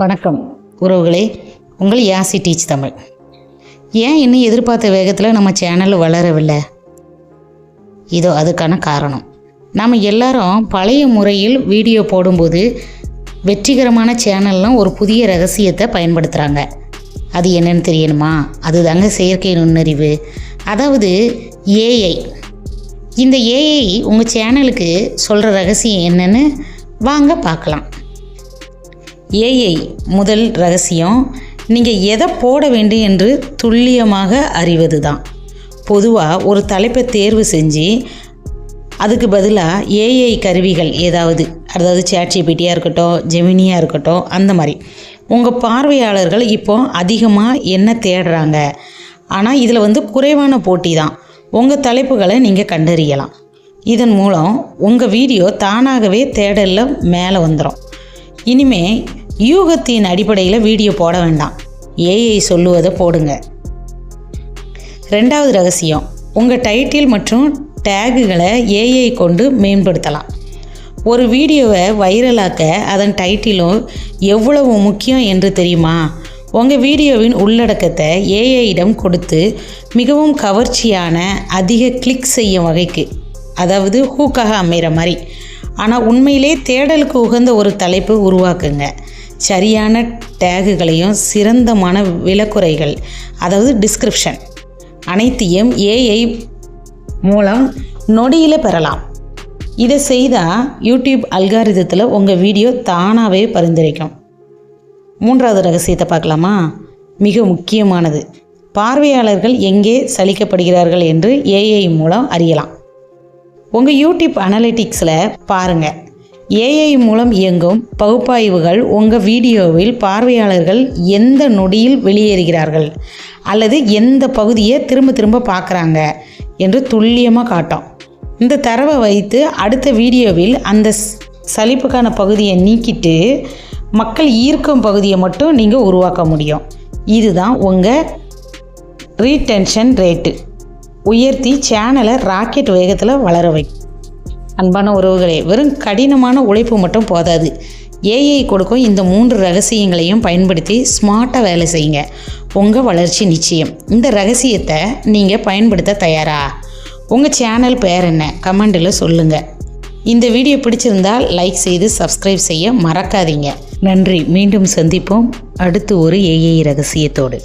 வணக்கம். உறவுகளே உங்கள் யாசி டீச் தமிழ். ஏன் இன்னும் எதிர்பார்த்த வேகத்தில் நம்ம சேனல் வளரவில்லை? இதோ அதுக்கான காரணம். நம்ம எல்லாரும் பழைய முறையில் வீடியோ போடும்போது வெற்றிகரமான சேனல்லாம் ஒரு புதிய ரகசியத்தை பயன்படுத்துகிறாங்க அது என்னன்னு தெரியணுமா? அதுதாங்க செயற்கை நுண்ணறிவு. அதாவது ஏஐ இந்த ஏஐ உங்கள் சேனலுக்கு சொல்கிற ரகசியம் என்னென்னு வாங்க பார்க்கலாம். ஏஐ முதல் ரகசியம் நீங்கள் எதை போட வேண்டும் என்று துல்லியமாக அறிவது தான் பொதுவாக ஒரு தலைப்பை தேர்வு செஞ்சு அதுக்கு பதிலாக ஏஐ கருவிகள் ஏதாவது அதாவது சேட்சிபிட்டியாக இருக்கட்டும் ஜெமினியாக இருக்கட்டும் அந்த மாதிரி. உங்கள் பார்வையாளர்கள் இப்போ அதிகமாக என்ன தேடுறாங்க? ஆனால் இதில் வந்து குறைவான போட்டி தான் உங்கள் தலைப்புகளை நீங்கள் கண்டறியலாம். இதன் மூலம் உங்கள் வீடியோ தானாகவே தேடலில் மேலே வந்துடும் இனிமே யூகத்தின் அடிப்படையில் வீடியோ போட வேண்டாம். ஏஐ சொல்லுவதை போடுங்க. ரெண்டாவது ரகசியம் உங்கள் டைட்டில் மற்றும் டேகுகளை ஏஐ கொண்டு மேம்படுத்தலாம். ஒரு வீடியோவை வைரலாக்க அதன் டைட்டிலும் எவ்வளவு முக்கியம் என்று தெரியுமா? உங்கள் வீடியோவின் உள்ளடக்கத்தை ஏஐயிடம் கொடுத்து மிகவும் கவர்ச்சியான அதிக கிளிக் செய்யும் வகைக்கு அதாவது ஹூக்காக அமைகிற மாதிரி. ஆனால் உண்மையிலே தேடலுக்கு உகந்த ஒரு தலைப்பு உருவாக்குங்க. சரியான டேகுகளையும் சிறந்தமான விலக்குறைகள் அதாவது டிஸ்கிரிப்ஷன் அனைத்தையும் ஏஐ மூலம் நொடியில் பெறலாம். இதை செய்தால் யூடியூப் அல்காரிதத்தில் உங்கள் வீடியோ தானாகவே பரிந்துரைக்கும். மூன்றாவது ரகசியத்தை பார்க்கலாமா? மிக முக்கியமானது. பார்வையாளர்கள் எங்கே சலிக்கப்படுகிறார்கள் என்று ஏஐ மூலம் அறியலாம். உங்கள் யூடியூப் அனலிட்டிக்ஸில் பாருங்கள் ஏஐ மூலம் இயங்கும் பகுப்பாய்வுகள் உங்கள் வீடியோவில் பார்வையாளர்கள் எந்த நொடியில் வெளியேறுகிறார்கள்? அல்லது எந்த பகுதியை திரும்ப திரும்ப பார்க்குறாங்க? என்று துல்லியமாக காட்டும். இந்த தரவை வைத்து அடுத்த வீடியோவில் அந்த சலிப்புக்கான பகுதியை நீக்கிட்டு மக்கள் ஈர்க்கும் பகுதியை மட்டும் நீங்கள் உருவாக்க முடியும். இதுதான் உங்கள் ரீடென்ஷன் ரேட்டு உயர்த்தி சேனலை ராக்கெட் வேகத்தில் வளர வைக்கும். அன்பான உறவுகளே வெறும் கடினமான உழைப்பு மட்டும் போதாது. ஏஐ கொடுக்கும் இந்த மூன்று ரகசியங்களையும் பயன்படுத்தி ஸ்மார்ட்டாக வேலை செய்யுங்க. உங்கள் வளர்ச்சி நிச்சயம். இந்த ரகசியத்தை நீங்கள் பயன்படுத்த தயாரா? உங்கள் சேனல் பேர் என்ன? கமெண்டில் சொல்லுங்கள் இந்த வீடியோ பிடிச்சிருந்தால் லைக் செய்து சப்ஸ்கிரைப் செய்ய மறக்காதீங்க. நன்றி. மீண்டும் சந்திப்போம். அடுத்து ஒரு ஏஐ ரகசியத்தோடு.